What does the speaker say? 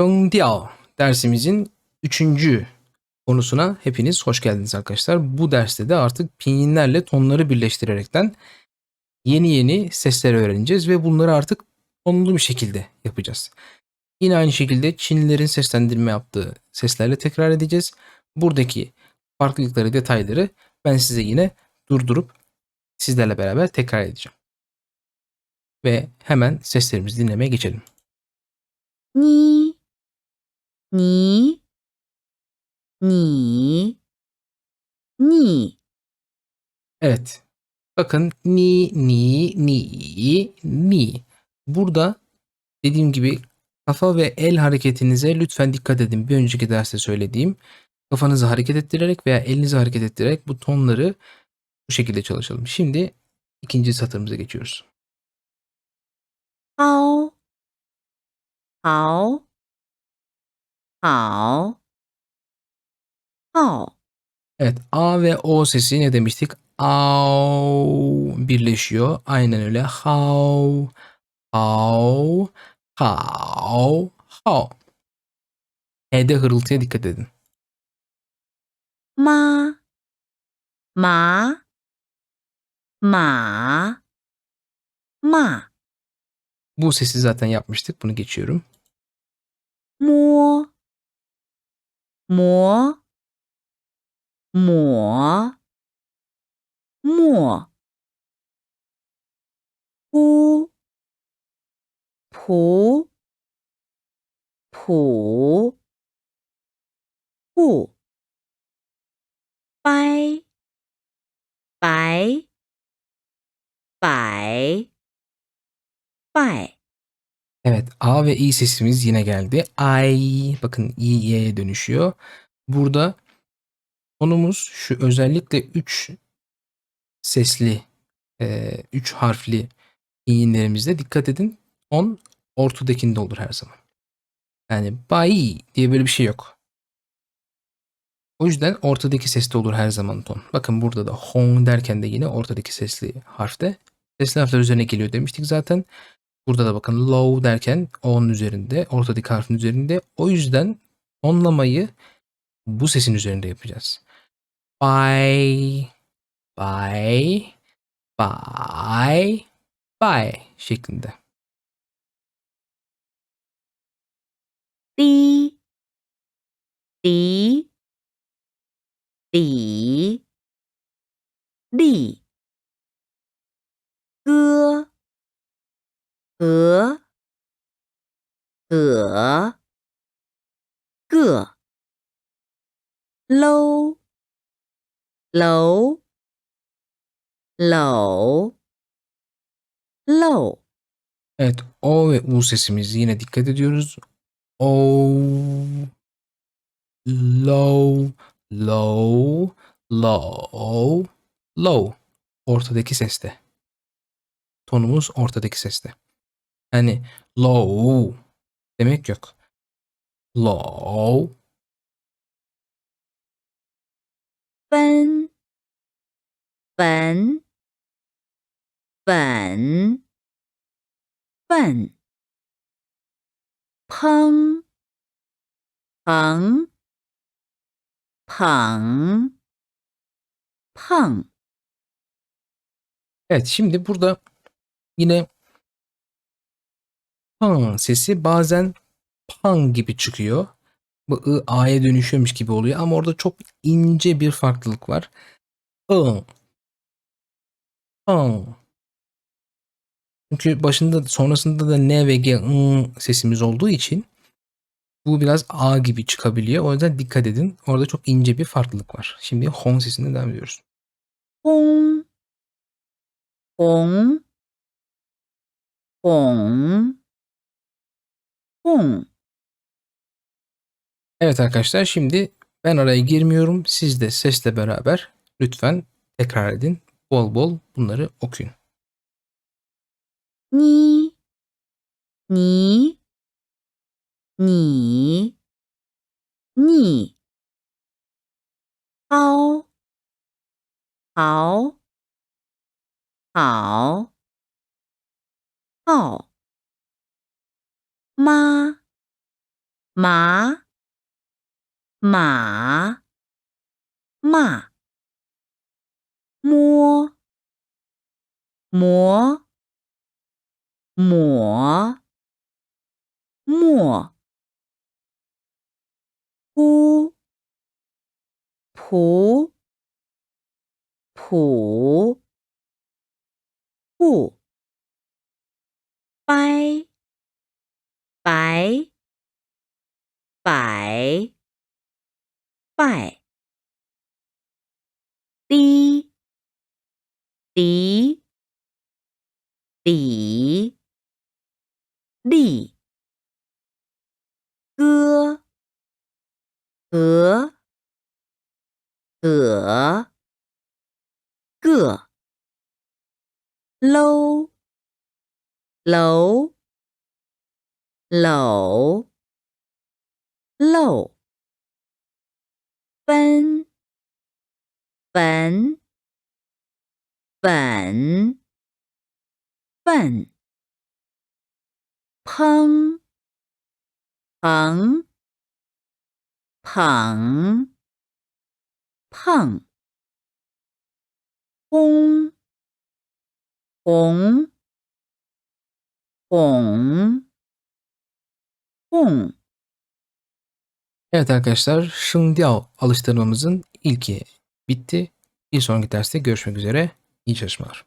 Dongdiao dersimizin üçüncü konusuna hepiniz hoş geldiniz arkadaşlar. Bu derste de artık pinyinlerle tonları birleştirerekten yeni yeni sesler öğreneceğiz ve bunları artık tonlu bir şekilde yapacağız. Yine aynı şekilde Çinlilerin seslendirme yaptığı seslerle tekrar edeceğiz. Buradaki farklılıkları, detayları ben size yine durdurup sizlerle beraber tekrar edeceğim. Ve hemen seslerimizi dinlemeye geçelim. 你，你，你，你， Evet. Bakın ni ni ni ni. Burada dediğim gibi kafa ve el hareketinize lütfen dikkat edin. Bir önceki derste söylediğim kafanızı hareket ettirerek veya elinizi hareket ettirerek bu tonları bu şekilde çalışalım. Şimdi ikinci satırımıza geçiyoruz. 好，好， 好，好， Evet A ve O sesi ne demiştik? Au birleşiyor. Aynen öyle. How, how, how, how. H'de hırıltıya dikkat edin. 妈，麻，马，马， Bu sesi zaten yapmıştık. Bunu geçiyorum. 摸， 磨，抹，抹，扑，扑，扑，扑，掰，白，摆，拜。Evet A ve İ sesimiz yine geldi. Ay bakın İ Y'ye dönüşüyor. Burada tonumuz şu özellikle 3 sesli 3 harfli İ'nlerimizde dikkat edin. Ton ortadakinde olur her zaman. Yani bay diye böyle bir şey yok. O yüzden ortadaki seste olur her zaman ton. Bakın burada da hong derken de yine ortadaki sesli harfte. Sesli harfler üzerine geliyor demiştik zaten. Burada da bakın low derken onun üzerinde, ortadik harfin üzerinde. O yüzden tonlamayı bu sesin üzerinde yapacağız. Bye, bye, bye, bye şeklinde. D, D, D, D. ı, ı, gı, lâu, lấu, lẩu, lâu. Evet o ve u sesimiz yine dikkat ediyoruz. O, low, low, low, low. Ortadaki seste. Tonumuz ortadaki seste. Yani low demek yok. Low. Ben. Ben. Ben. Ben. Pang. Pang. Pang. Pang. Evet şimdi burada yine pan sesi bazen pan gibi çıkıyor. Bu ı a'ya dönüşüyormuş gibi oluyor ama orada çok ince bir farklılık var. ı pan çünkü başında sonrasında da n ve g ı sesimiz olduğu için bu biraz a gibi çıkabiliyor. O yüzden dikkat edin. Orada çok ince bir farklılık var. Şimdi hon sesine devam ediyoruz. Hon hon hon Hmm. Evet arkadaşlar şimdi ben araya girmiyorum. Siz de sesle beraber lütfen tekrar edin. Bol bol bunları okuyun. Ni Ni Ni Ni Hao Hao Hao Hao 妈麻马骂摸磨磨磨乌普普布哎白百拜滴滴底立歌和葛个搂楼篓漏分本本笨烹捧捧碰轰红哄哄 Evet arkadaşlar 调 alıştırmamızın ilki bitti. Bir sonraki derste görüşmek üzere. İyi çalışmalar.